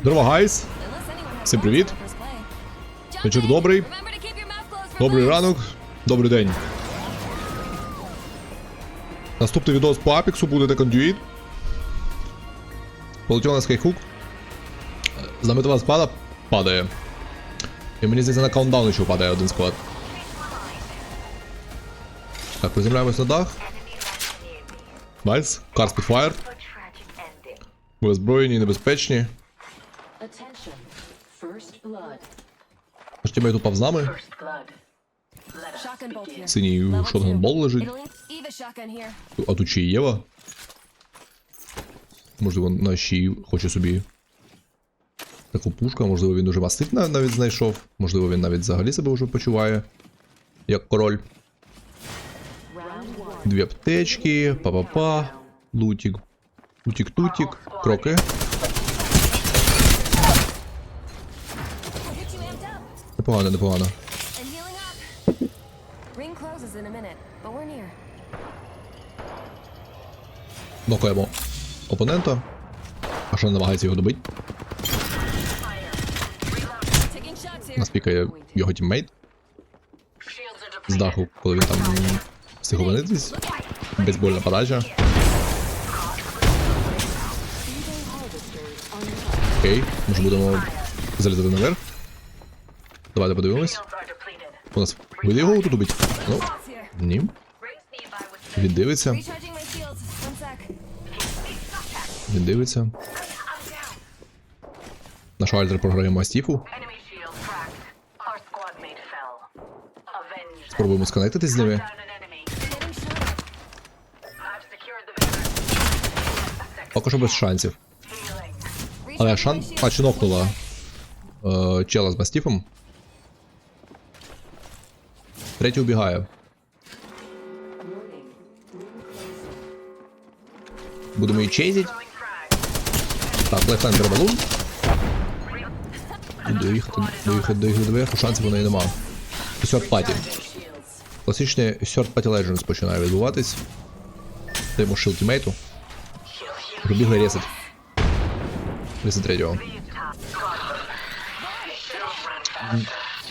Здорово, гайс. Всім привіт. Вечір добрий. Добрий ранок, добрий день. Наступний відос по Апіксу буде The Conduit. Полетів на Skyhook. Знаменитова спада падає. І мені здається на каунтдаун ще падає один склад. Так, приземляємось на дах. Найс. Кар Spitfire. Ми озброєні, небезпечні. Наш тімейт упав з нами. Синій Level лежить. А тут ще і Єва. Можливо, на щі хоче собі таку пушку, можливо, він уже мастив на- навіть знайшов. Можливо, він навіть взагалі себе вже почуває. Як король. Дві аптечки, па-па-па, лутік. Лутік-тутік, кроки. Непогано, непогано. Нокаємо опонента. А що не намагається його добити? Нас пікає його тіммейт з даху, коли він там встиг опинитись. Бейсбольна подача. Окей, може будемо залітати наверх. Давайте подивимось. У нас вийде його тут убити? Ну, ні. Він дивиться, він дивиться. Наш Альтер програє Мастіфу. Спробуємо сконектитись з ними. Поки що без шансів. Але Шан починокнула е, чела з мастіфом. Третій убігає. Будемо її чейзить. Так, лайфтайм треба лун. І доїхати, доїхати, доїхати, доїхати, шансів у неї нема. Сьорт паті. Класичний Third Party Legends починає відбуватись. Даємо шил тімейту. Прибігли резать. 33.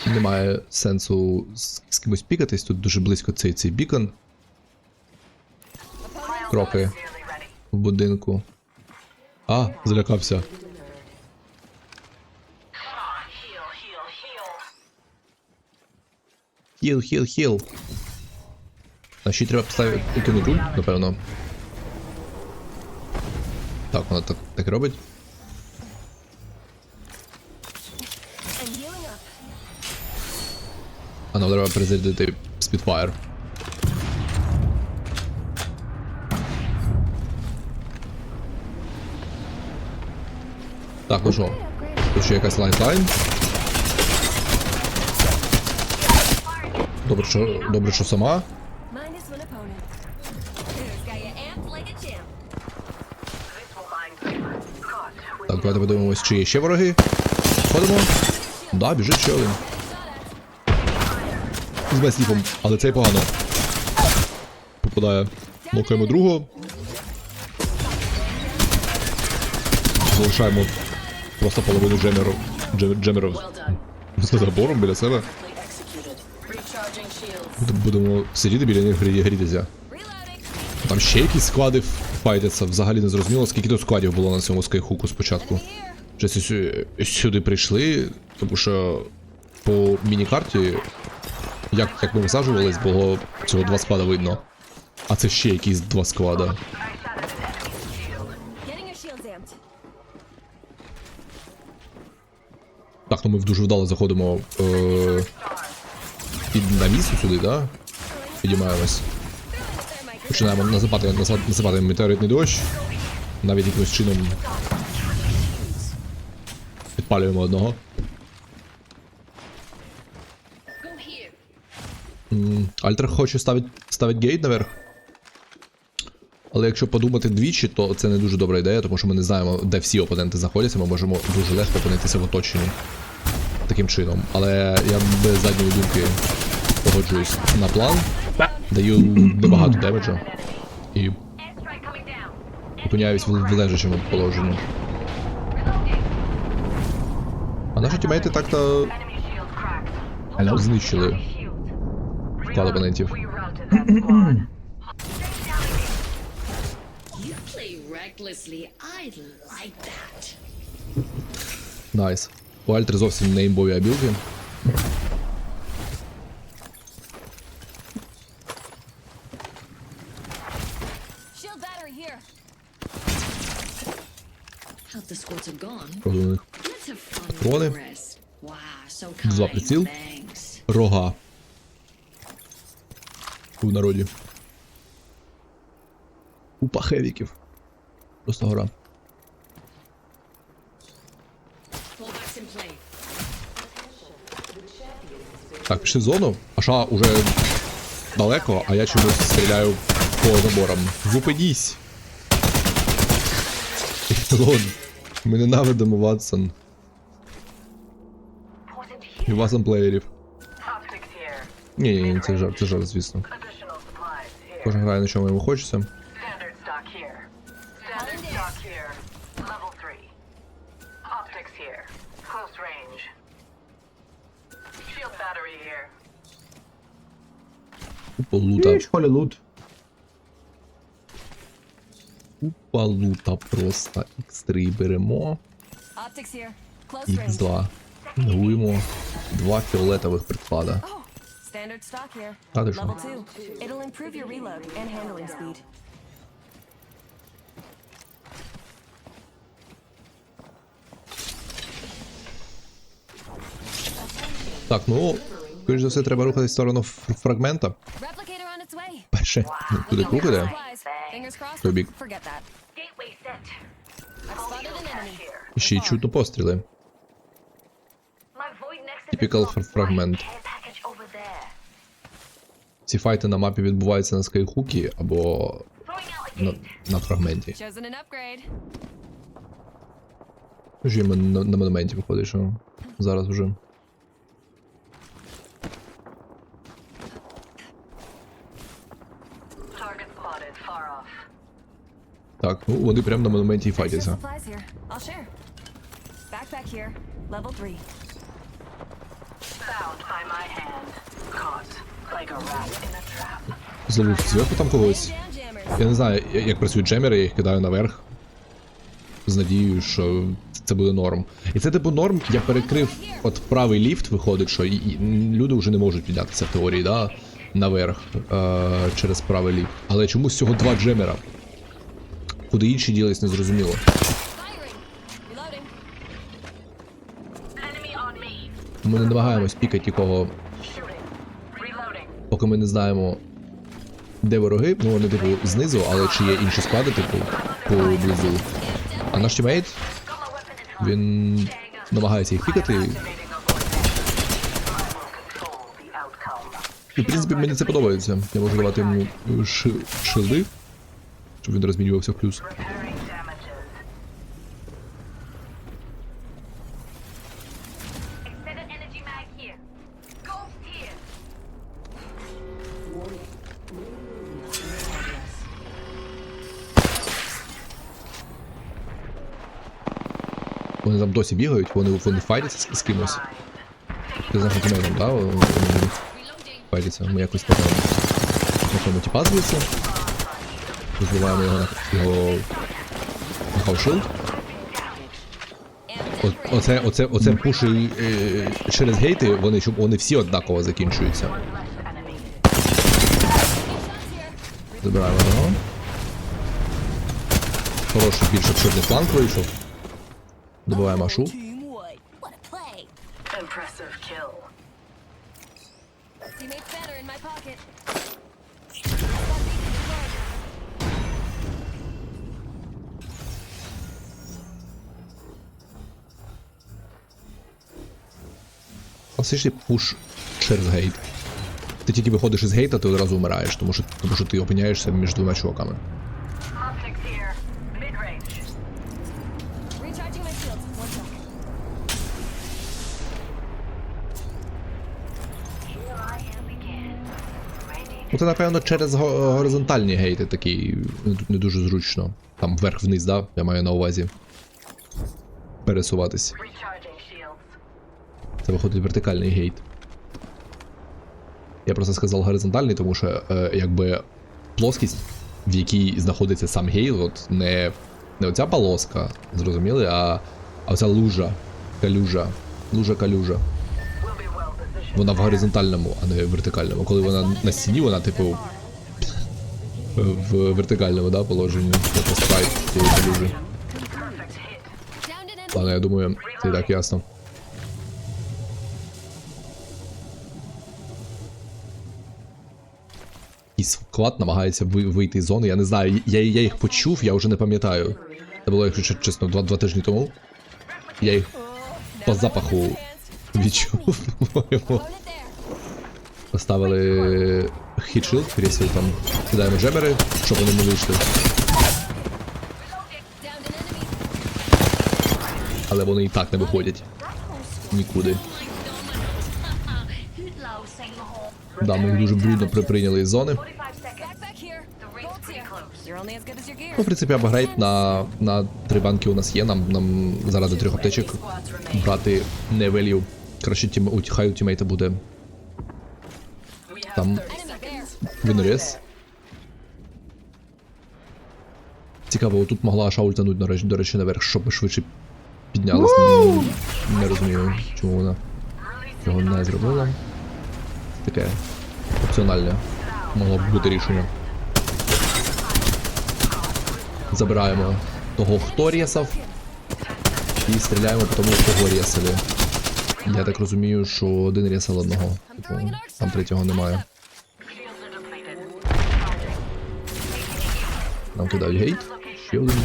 Немає сенсу з кимось пікатись, тут дуже близько цей цей бікон. Кроки в будинку. А, залякався. Хіл, хіл, хіл. А ще треба поставити кинути, напевно. Так, вона так, так робить. А нам треба перезарядити Spitfire. Так, ну що, тут ще якась лайфлайн. Добре, що, добре, що сама. Так, давайте подивимось, чи є ще вороги. Ходимо. Да, біжить ще один. З безліпом, але цей погано. Попадає. Нокаємо другого. Залишаємо просто половину джемеру. Джем, джемерів з забором біля себе. Будемо сидіти біля них грітися. Там ще якісь склади файтяться, взагалі не зрозуміло, скільки тут складів було на цьому скайхуку спочатку. Here. Сюди прийшли, тому що по міні-карті, як, як ми висаджувались, було цього два склада видно. А це ще якісь два склада. Так, ну ми дуже вдало заходимо е, під навісу сюди, да? Підіймаємось. Починаємо називати, називати метеоритний дощ. Навіть якимось чином підпалюємо одного. Альтер хоче ставити ставить гейт наверх. Але якщо подумати двічі, то це не дуже добра ідея, тому що ми не знаємо, де всі опоненти знаходяться, ми можемо дуже легко опинитися в оточенні. Таким чином. Але я без задньої думки погоджуюсь на план. Даю небагато демеджа. І опиняюсь в, лежачому положенні. А наші тімейти так-то знищили Like that. Найс. У Альтри зовсім не імбові абілки. Два приціл. Рога. У народі. Купа хевіків. Просто гора. Так, пішли в зону. Аша уже далеко, а я чомусь стріляю по заборам. Зупинись! Ехтелон. Ми ненавидимо Ватсон. І. Ватсон плеєрів. Ні, ні, ні, це жарт, це жарт, звісно. Кожен грає на чому йому хочеться. Standard stock here. Standard stock here. Level 3. Optics here. Close range. Shield battery here. Купа лута. Полі лут. Купа лута просто. X3 беремо. Optics here. Close range. X2. Гуємо. Два фіолетових приклада. Oh, standard stock here. Та ти що? Level two. It'll improve your reload and handling speed. Так, ну, скоріш за все, треба рухатись в сторону фр- фрагмента. Replicator on its way. Перше. Ну, Туди круг іде. Supplies. Fingers crossed. Той бік. Forget that. Gateway set. I've spotted an enemy. Here. І ще й чутно постріли. My void next to Typical this fr- fragment. Care package over there. Ці файти на мапі відбуваються на скайхукі або на, на фрагменті. An на, на монументі виходить, що зараз вже. Так, ну вони прямо на монументі і файтяться. Backpack here. Level three. Found by my hand. Зловив зверху там когось. Я не знаю, як працюють джемери, я їх кидаю наверх. З надією, що це буде норм. І це типу норм, я перекрив от правий ліфт, виходить, що і, і люди вже не можуть піднятися в теорії, да, наверх е, через правий ліфт. Але чомусь всього два джемера. Куди інші ділись, не зрозуміло. Ми не намагаємось пікати нікого. Поки ми не знаємо, де вороги. Ну вони, типу, знизу, але чи є інші склади, типу, поблизу. А наш тімейт, він намагається їх пікати. І, в принципі, мені це подобається. Я можу давати йому ши- шилди, щоб він розмінювався в плюс. Досі бігають, вони, вони файтяться з, з кимось. Ти знаєш, що там, да? Вони файтяться, ми якось там на цьому тіпа звідси. Розбиваємо його на його на хаушилд. Оце, оце, оце пуші е, через гейти, вони, щоб вони всі однаково закінчуються. Забираємо його. Хороший більш обширний фланг вийшов. Добиваємо Ашу. Team White. What a play. Impressive kill. Teammate's banner in my pocket. Класичний пуш через гейт. Ти тільки виходиш із гейта, ти одразу вмираєш, тому що, тому що ти опиняєшся між двома чуваками. Ну це, напевно, через горизонтальні гейти такі не, дуже зручно. Там вверх-вниз, да? Я маю на увазі. Пересуватись. Це виходить вертикальний гейт. Я просто сказав горизонтальний, тому що е, якби плоскість, в якій знаходиться сам гейт, от не, не оця полоска, зрозуміли, а, а оця лужа, калюжа, лужа-калюжа. Вона в горизонтальному, а не в вертикальному. Коли вона на стіні, вона типу в вертикальному да, положенні. Тобто страйк цієї калюжі. Ладно, я думаю, це і так ясно. І склад намагається вийти з зони. Я не знаю, я, я їх почув, я вже не пам'ятаю. Це було, якщо чесно, два, два тижні тому. Я їх по запаху відчув. Поставили хітшилд, кріслі там кидаємо джебери, щоб вони не вийшли. Але вони і так не виходять. Нікуди. Да, ми їх дуже брудно приприйняли із зони. 45 seconds. Backpack here. The ring's Bolts pretty here. close. You're only as good as your gear. Ну, в принципі, апгрейд на, на три банки у нас є. Нам, нам заради трьох аптечок брати не велів. Краще тім, хай у тімейта буде там 30 Enemy винорез. Цікаво, отут могла Аша ультануть, до речі, наверх, щоб швидше піднялись. М, Не розумію, чому вона цього не зробила. Таке опціональне. Могло б бути рішення. Забираємо того, хто рєсав, і стріляємо по тому, кого рєсали. Я так розумію, що один рєсав одного. Типу, там третього немає. Нам кидають гейт. Ще один.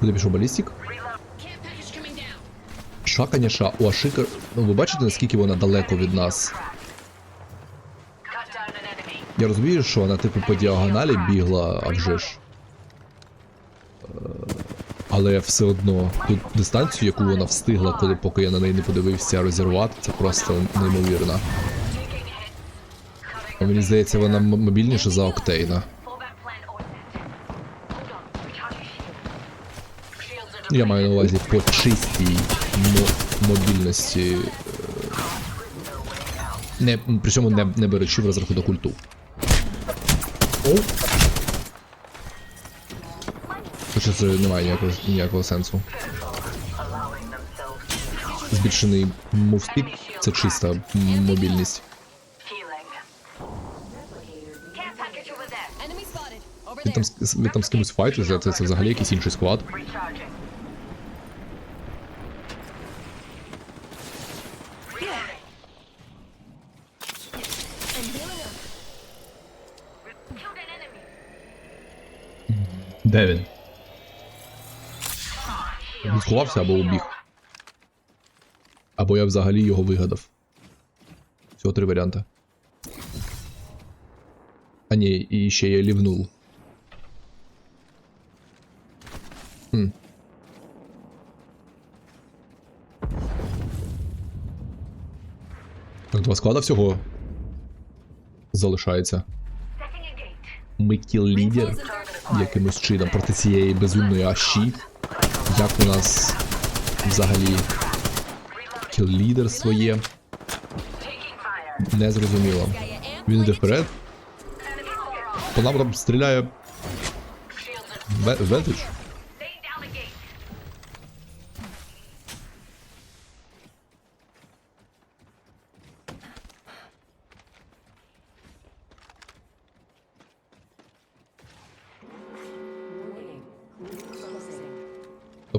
Куди пішов балістик? Ша, конечно, у Ашика. Ну, ви бачите, наскільки вона далеко від нас? Я розумію, що вона типу по діагоналі бігла, а вже ж. Але все одно тут дистанцію, яку вона встигла, коли поки я на неї не подивився розірвати, це просто неймовірно. Мені здається, вона мобільніша за Октейна. Я маю на увазі по чистій мобільності. е, Не, при цьому не, не беручи в розрахунок культу. О! Хоча це не має ніякого, ніякого сенсу. Збільшений мувспід це чиста мобільність. Він там, він там з кимось файтиться, це, це взагалі якийсь інший склад. Де він? Сховався або убіг. Або я взагалі його вигадав. Всього три варіанти. А ні, і ще я лівнув. Хм. Так, два склада всього залишається. Ми кіл-лідер якимось чином проти цієї безумної аші. Як у нас взагалі кіл-лідерство є, не зрозуміло. Він йде вперед, по нам там стріляє Вентич.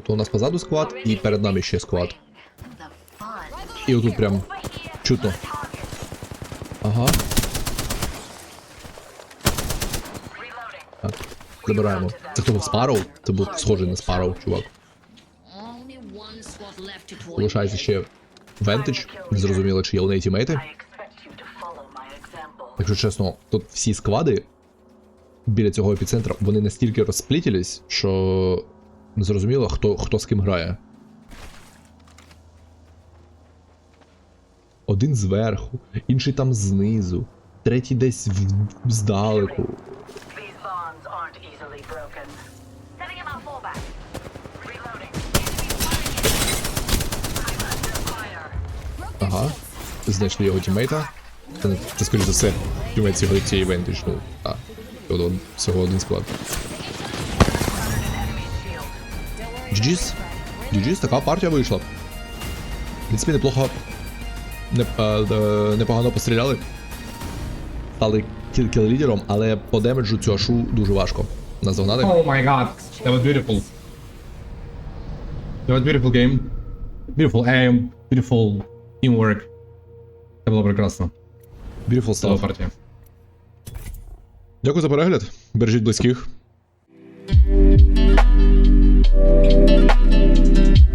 Тобто у нас позаду склад і перед нами ще склад. І отут прям чутно. Ага, так. Забираємо. Це хто був Спарроу? Це був схожий на Спарроу, чувак. Залишається ще Вентич. Не зрозуміло, чи є у неї тімейти. Якщо чесно, тут всі склади біля цього епіцентра, вони настільки розсплітілись, що не зрозуміло, хто, хто з ким грає. Один зверху, інший там знизу, третій десь в- здалеку. Ага. Знайшли його тіммейта. Це, це скоріш за все, тіммейт цього цієї ну, так. Всього, всього один склад. GG's. GG's, така партія вийшла. В принципі, неплохо. Не, е, е, непогано постріляли. Стали кіл- кіл-лідером, але по демеджу цього шу дуже важко наздогнати. Oh my god, that was beautiful. That was beautiful game. Beautiful aim, beautiful teamwork. Це було прекрасно. Beautiful stuff. партія. Дякую за перегляд. Бережіть близьких. Thank you.